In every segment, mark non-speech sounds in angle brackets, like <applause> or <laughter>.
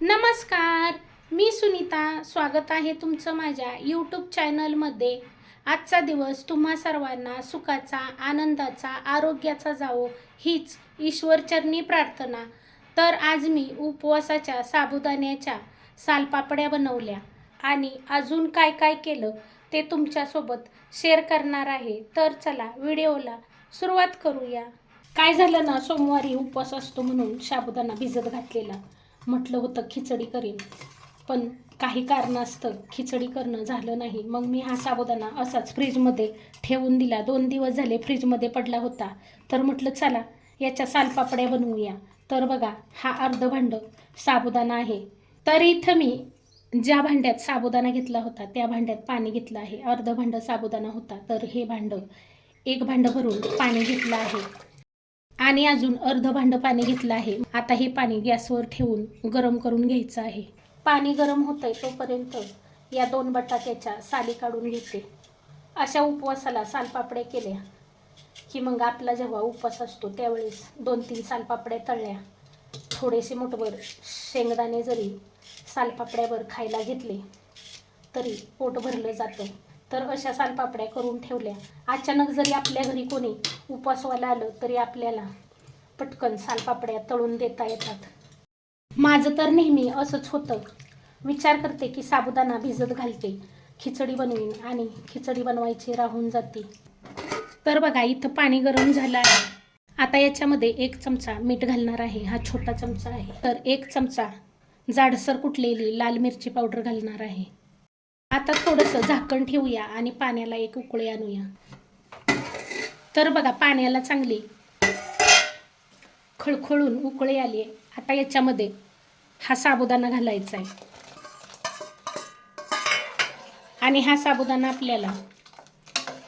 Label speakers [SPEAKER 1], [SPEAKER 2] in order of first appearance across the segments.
[SPEAKER 1] नमस्कार मी सुनीता. स्वागत आहे तुमचं माझ्या यूट्यूब चॅनलमध्ये आजचा दिवस तुम्हा सर्वांना सुखाचा आनंदाचा आरोग्याचा जावो हीच ईश्वरचरणी प्रार्थना. तर आज मी उपवासाच्या साबुदाण्याच्या सालपापड्या बनवल्या आणि अजून काय काय केलं ते तुमच्यासोबत शेअर करणार आहे. तर चला व्हिडिओला सुरुवात करूया. काय झालं ना सोमवारी उपवास असतो म्हणून साबुदाणा भिजत घातलेला. म्हटलं होतं खिचडी करीन. पण काही कारणास्तव खिचडी करणं झालं नाही. मग मी हा साबुदाणा असाच फ्रीजमध्ये ठेवून दिला. दोन दिवस झाले फ्रीजमध्ये पडला होता. तर म्हटलं चला याच्या सालपापड्या बनवूया. तर बघा हा अर्ध भांड साबुदाणा आहे. तर इथं मी ज्या भांड्यात साबुदाणा घेतला होता त्या भांड्यात पाणी घेतलं आहे. अर्ध भांड साबुदाणा होता. तर हे भांड एक भांड भरून पाणी घेतलं आहे. आणि अजून अर्ध भांड पाणी घेतलं आहे. आता हे पाणी गॅसवर ठेवून गरम करून घ्यायचं आहे. पाणी गरम होत आहे तोपर्यंत या दोन बटाट्याच्या साली काढून घेते. अशा उपवासाला सालपापड्या केल्या. की मग आपला जेव्हा उपवास असतो त्यावेळेस दोन तीन सालपापड्या तळल्या. थोडेसे मोठभर शेंगदाणे जरी सालपापड्यावर खायला घेतले तरी पोट भरलं जातं. तर अशा सालपापड्या करून ठेवल्या. अचानक जरी आपल्या घरी कोणी उपवासवाला आलं तरी आपल्याला पटकन सालपापड्या तळून देता येतात. माझं तर नेहमी असंच होतं. विचार करते की साबुदाणा भिजत घालते खिचडी बनवीन आणि खिचडी बनवायची राहून जाते. तर बघा इथं पाणी गरम झालं आहे. आता याच्यामध्ये एक चमचा मीठ घालणार आहे. हा छोटा चमचा आहे. तर एक चमचा जाडसर कुटलेली लाल मिरची पावडर घालणार आहे. आता थोडंसं झाकण ठेवूया आणि पाण्याला एक उकळी आणूया. तर बघा पाण्याला चांगली खळखळून उकळी आली आहे आता याच्यामध्ये हा साबुदाणा घालायचा आहे आणि हा साबुदाणा आपल्याला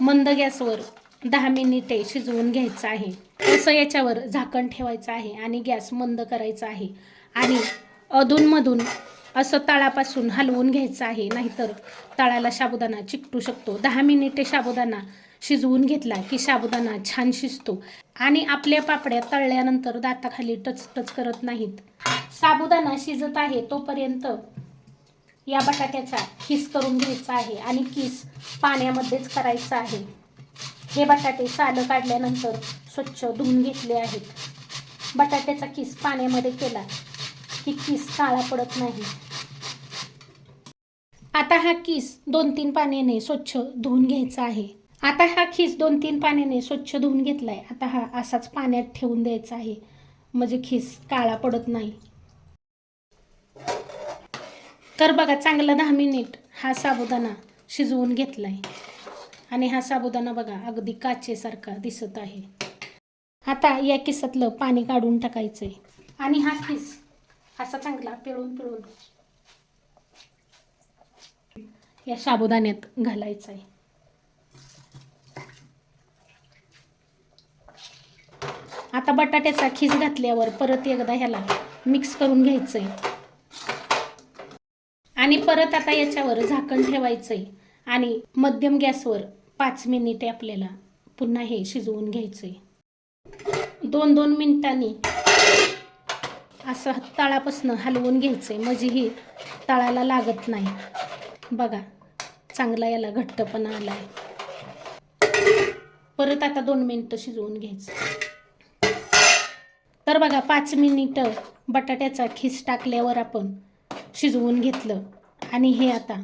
[SPEAKER 1] मंद गॅसवर दहा मिनिटे शिजवून घ्यायचं आहे. असं याच्यावर झाकण ठेवायचं आहे आणि गॅस मंद करायचा आहे. आणि अधूनमधून असं तळापासून हलवून घ्यायचं आहे. नाहीतर तळाला साबुदाणा चिकटू शकतो. दहा मिनिटे साबुदाणा शिजवून घेतला की साबुदाणा छान शिजतो आणि आपल्या पापड्या तळल्यानंतर दाताखाली टच टच करत नाहीत. साबुदाणा शिजत आहे तोपर्यंत या बटाट्याचा किस करून घ्यायचा आहे आणि किस पाण्यामध्येच करायचा आहे. हे बटाटे सालं काढल्यानंतर स्वच्छ धुवून घेतले आहेत. बटाट्याचा किस पाण्यामध्ये केला की किस काळा पडत नाही. आता हा किस दोन तीन पाण्याने स्वच्छ धुवून घ्यायचा आहे. आता हा खिस दोन तीन पाण्याने स्वच्छ धुवून घेतलाय. आता हा असाच पाण्यात ठेवून द्यायचा आहे. म्हणजे खिस काळा पडत नाही. तर बघा चांगला दहा मिनिट हा साबुदाणा शिजवून घेतलाय. आणि हा साबुदाणा बघा अगदी काचेसारखा दिसत आहे. आता या किसातलं पाणी काढून टाकायचंय. आणि हा किस असा चांगला पिळून पिळून. या साबुदाण्यात घालायचा आहे आता बटाट्याचा खीस घातल्यावर परत एकदा ह्याला मिक्स करून घ्यायचंय. आणि परत आता याच्यावर झाकण ठेवायचंय. आणि मध्यम गॅसवर पाच मिनिटे आपल्याला पुन्हा हे शिजवून घ्यायचंय. दोन दोन मिनिटांनी असं तळापासनं हलवून घ्यायचं म्हणजे ही तळाला लागत नाही. बघा चांगला याला घट्टपणा आला आहे परत आता दोन मिनटं शिजवून घ्यायचं. तर बघा पाच मिनिटं बटाट्याचा खिस टाकल्यावर आपण शिजवून घेतलं. आणि हे आता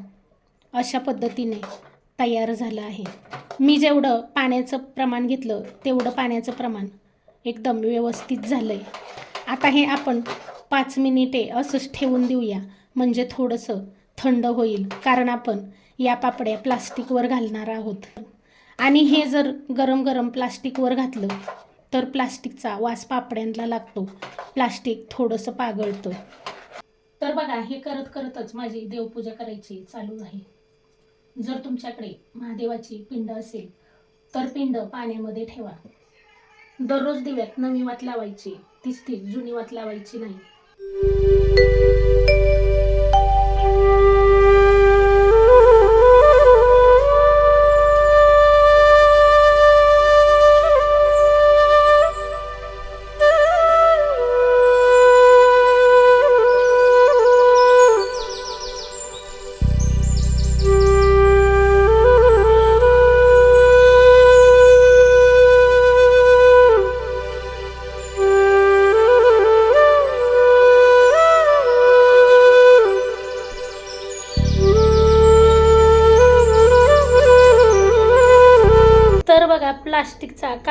[SPEAKER 1] अशा पद्धतीने तयार झालं आहे. मी जेवढं पाण्याचं प्रमाण घेतलं तेवढं पाण्याचं प्रमाण एकदम व्यवस्थित झालं आहे आता हे आपण पाच मिनिटे असंच ठेवून देऊया. म्हणजे थोडंसं थंड होईल. कारण आपण या पापड्या प्लास्टिकवर घालणार आहोत. आणि हे जर गरम गरम प्लास्टिकवर घातलं तर प्लास्टिकचा वास पापड्यांना लागतो. प्लास्टिक थोडंसं पागळतं. तर बघा हे करत करतच माझी देवपूजा करायची चालू आहे. जर तुमच्याकडे महादेवाची पिंड असेल तर पिंड पाण्यामध्ये ठेवा. दररोज दिव्यात नवी वात लावायची. तीच तीच जुनी वात लावायची नाही.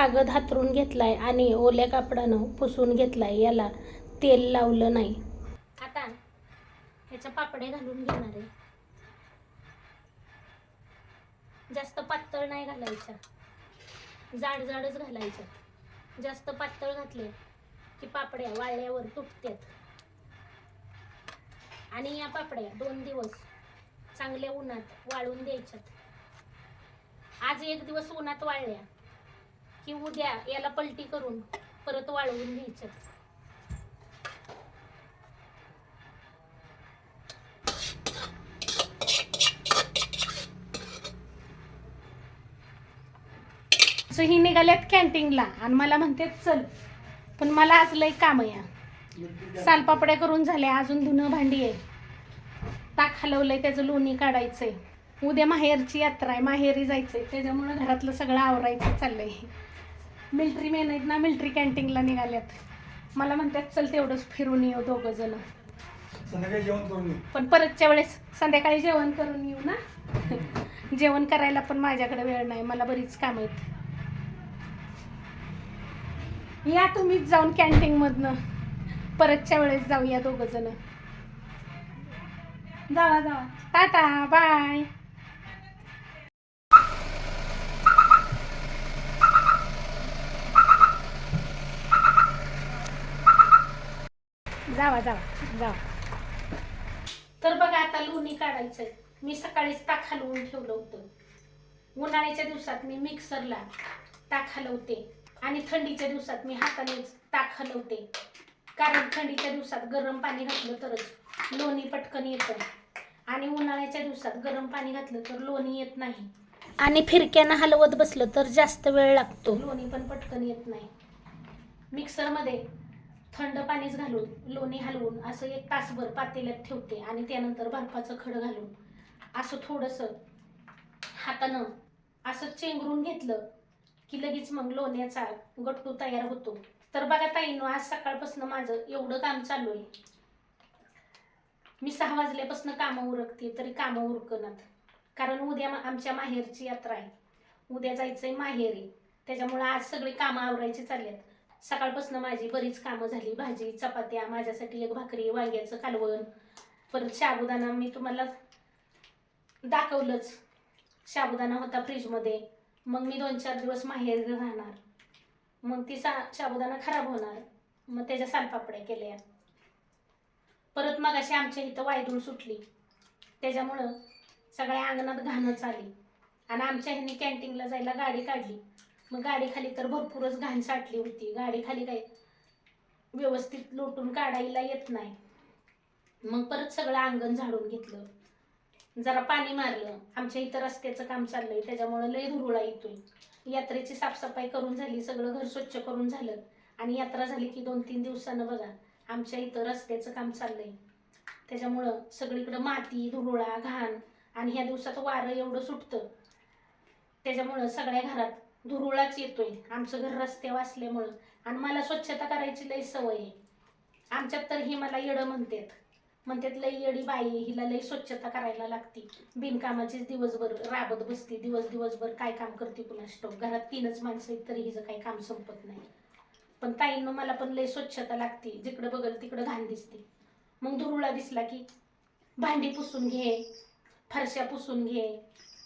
[SPEAKER 1] कागद हातरून घेतलाय आणि ओल्या कापडानं पुसून घेतलाय याला तेल लावलं नाही. आता ह्याच्या पापडे घालून घेणार आहे. जास्त पातळ नाही घालायच्या जाड जाडच घालायच्या जास्त पातळ घातले की पापड्या वाळल्यावर तुटतात आणि या पापड्या दोन दिवस चांगल्या उन्हात वाळून द्यायच्यात. आज एक दिवस उन्हात वाळल्या. की उद्या याला पलटी करून परत वाळवून घ्यायचं. सो ही निघाल्यात कॅन्टीनला आणि मला म्हणते चल पण मला आज लय काम या सालपापड्या करून झाल्या अजून धुणं भांडी आहे. ताक हलवलंय त्याचं लोणी काढायचंय. उद्या माहेरची यात्रा आहे माहेरी जायचंय. त्याच्यामुळं घरातलं सगळं आवरायचं चाललंय. मिल्ट्री मेन आहेत ना मिल्ट्री कॅन्टीनला निघाल्यात. मला म्हणतात चल तेवढंच फिरून येऊ दोघं जण.
[SPEAKER 2] संध्याकाळी जेवण करून येऊ.
[SPEAKER 1] पण परतच्या वेळेस संध्याकाळी जेवण करून येऊ ना. <laughs> जेवण करायला पण माझ्याकडे वेळ नाही मला बरीच काम आहेत. या तुम्हीच जाऊन कॅन्टीन मधनं. परतच्या वेळेस जाऊया दोघं जण. जावा जावा. टाटा बाय जावा जावा जावा. तर बघा आता लोणी काढायचं मी सकाळीच ताक हलवून ठेवलं होतं. उन्हाळ्याच्या दिवसात मी मिक्सरला ताक हलवते आणि थंडीच्या दिवसात मी हातानेच ताक हलवते कारण थंडीच्या दिवसात गरम पाणी घातलं तरच लोणी पटकन येतं. आणि उन्हाळ्याच्या दिवसात गरम पाणी घातलं तर लोणी येत नाही. आणि फिरक्यानं हलवत बसलं तर जास्त वेळ लागतो. लोणी पण पटकन येत नाही. मिक्सरमध्ये थंड पाणीच घालून लोणी हलवून असं एक तासभर पातेल्यात ठेवते आणि त्यानंतर बर्फाचं खडं घालून असं थोडंसं हातानं असं चेंगरून घेतलं की लगेच मग लोण्याचा गट्टू तयार होतो. तर बघा ताईनो आज सकाळपासून माझं एवढं काम चालू आहे. मी सहा वाजल्यापासून कामं उरकते तरी कामं उरकनात. कारण उद्या आमच्या माहेरची यात्रा आहे. उद्या जायचंय माहेरी. त्याच्यामुळे आज सगळी कामं आवरायची आहेत सकाळपासून माझी बरीच कामं झाली. भाजी चपात्या माझ्यासाठी एक भाकरी वांग्याचं कालवण. परत साबुदाणा मी तुम्हाला दाखवलंच. साबुदाणा होता फ्रीजमध्ये. मग मी दोन चार दिवस माहेर राहणार. मग ती सा साबुदाणा खराब होणार. मग त्याच्या सालपापड्या केल्या. परत मग अशी आमच्या इथं वायदून सुटली. त्याच्यामुळं सगळ्या अंगणात घाणच आली. आणि आमच्या ह्यांनी कॅन्टीनला जायला गाडी काढली. मग गाडीखाली तर भरपूरच घाण साठली होती. गाडीखाली काही काय व्यवस्थित लोटून काढायला येत नाही. मग परत सगळं अंगण झाडून घेतलं. जरा पाणी मारलं. आमच्या इथं रस्त्याचं काम चाललंय त्याच्यामुळे लय धुरुळा येतोय. यात्रेची साफसफाई करून झाली सगळं घर स्वच्छ करून झालं. आणि यात्रा झाली की दोन तीन दिवसानं बघा आमच्या इथं रस्त्याचं काम चाललंय. त्याच्यामुळं सगळीकडं माती धुरुळा घाण आणि ह्या दिवसात वारं एवढं सुटतं. त्याच्यामुळं सगळ्या घरात धुरुळाच येतोय. आमचं घर रस्त्यावर असल्यामुळं आणि मला स्वच्छता करायची लई सवय आहे. आमच्यात तर ही मला येडं म्हणतात. म्हणतात लई येडी बाई आहे, हिला लई स्वच्छता करायला लागते. बिनकामाचीच दिवसभर राबत बसते. दिवस दिवसभर काय काम करते कुणा स्टोक घरात तीनच माणसं आहेत तरी हिचं काही काम संपत नाही. पण ताईनं मला पण लई स्वच्छता लागते. जिकडं बघल तिकडं घाण दिसते. मग धुरुळा दिसला की भांडी पुसून घे. फरशा पुसून घे.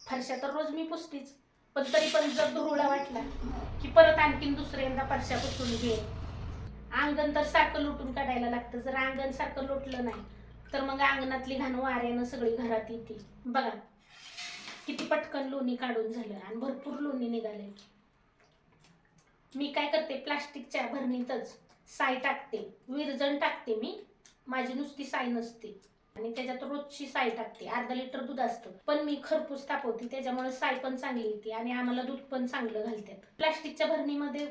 [SPEAKER 1] फरशा तर रोज मी पुसतीच. पण तरी पण जर धुरुळा वाटला की परत आणखीन दुसऱ्यांदा फरशा पुसून घे. अंगण तर सारखं लुटून काढायला लागतं. जर अंगण सारखं लुटलं नाही तर मग अंगणातली घाण वाऱ्यानं सगळी घरात येते. बघा किती पटकन लोणी काढून झालं आणि भरपूर लोणी निघाले. मी काय करते प्लास्टिकच्या भरणीतच साय टाकते विरजण टाकते मी. माझी नुसती साय नसते. आणि त्याच्यात रोजची साय टाकते. अर्धा लिटर दूध असतं. पण मी खरपूस तापवते. त्याच्यामुळे साय पण चांगली येते आणि आम्हाला दूध पण चांगलं घालतात. प्लास्टिकच्या भरणीमध्ये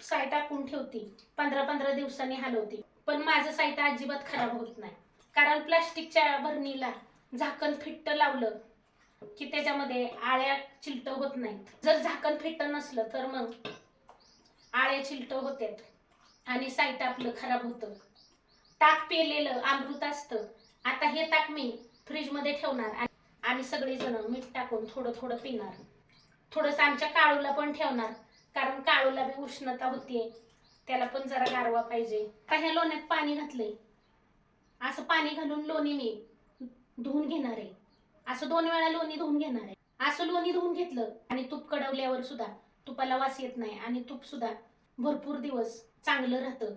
[SPEAKER 1] साय टाकून ठेवते. पंधरा पंधरा दिवसांनी हलवते. पण माझं साईट अजिबात खराब होत नाही. कारण प्लास्टिकच्या भरणीला झाकण फिट्ट लावलं की त्याच्यामध्ये आळ्या चिलट होत नाहीत. जर झाकण फिट्ट नसलं तर मग आळ्या चिलट होत्यात. आणि साईट आपलं खराब होतं. ताक पेलेलं अमृत असतं. आता हे ताक मी फ्रीजमध्ये ठेवणार आणि आम्ही सगळेजण मीठ टाकून थोडं थोडं पिणार. थोडंसं आमच्या काळूला पण ठेवणार कारण काळूला बी उष्णता होतीये. त्याला पण जरा गारवा पाहिजे. आता ह्या लोण्यात पाणी घातलंय? असं पाणी घालून लोणी मी धुवून घेणार आहे. असं दोन वेळा लोणी धुवून घेणार आहे. असं लोणी धुवून घेतलं आणि तूप कडवल्यावर सुद्धा तुपाला वास येत नाही आणि तूप सुद्धा भरपूर दिवस चांगलं राहतं.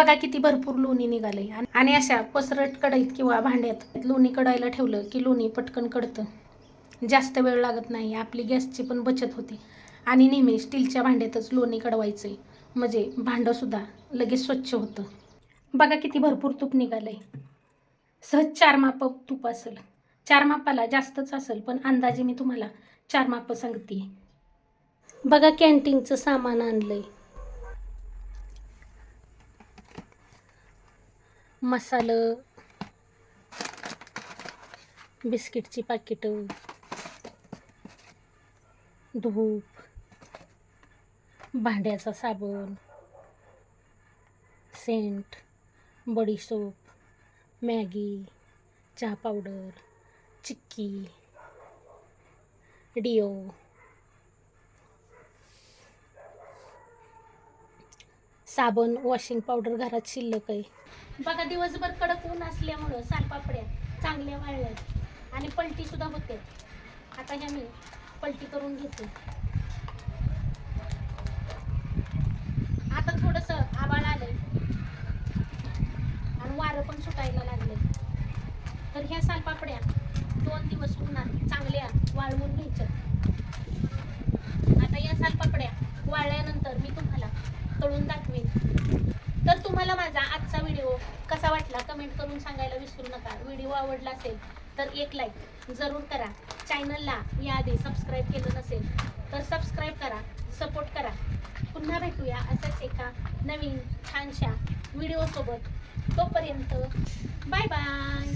[SPEAKER 1] बघा किती भरपूर लोणी निघाले आणि अशा पसरट कढईत किंवा भांड्यात लोणी कढायला ठेवलं की लोणी पटकन कडतं. जास्त वेळ लागत नाही आपली गॅसची पण बचत होते. आणि नेहमी स्टीलच्या भांड्यातच लोणी कडवायचं म्हणजे भांडंसुद्धा लगेच स्वच्छ होतं. बघा किती भरपूर तूप निघालंय. सहज चार माप तूप असेल. चार मापाला जास्तच असेल पण अंदाजे मी तुम्हाला चार माप सांगते. बघा कॅन्टीनचं सामान आणलं आहे मसालं बिस्किटची पाकिटं धूप भांड्याचा साबण सेंट बडीसोप मॅगी चहा पावडर चिक्की डिओ. साबण वॉशिंग पावडर घरात शिल्लक आहे. बघा दिवसभर कडक ऊन असल्यामुळं सालपापड्या चांगल्या वाळल्यात. आणि पलटी सुद्धा होते. आता ह्या मी पलटी करून घेते. आता थोडस आबाळ आलंय. आणि वारं पण सुटायला लागले तर ह्या सालपापड्या दोन दिवस उन्हात चांगल्या वाळवून घ्यायच्या. आता या सालपापड्या वाळल्यानंतर मी तुम्हाला तळून दाखवेन तर तुम्हाला माझा आजचा व्हिडिओ कसा वाटला कमेंट करून सांगायला विसरू नका. व्हिडिओ आवडला असेल तर एक लाईक जरूर करा. चॅनलला याआधी सबस्क्राईब केलं नसेल तर सबस्क्राईब करा सपोर्ट करा. पुन्हा भेटूया असंच एका नवीन छानशा व्हिडिओसोबत तोपर्यंत बाय बाय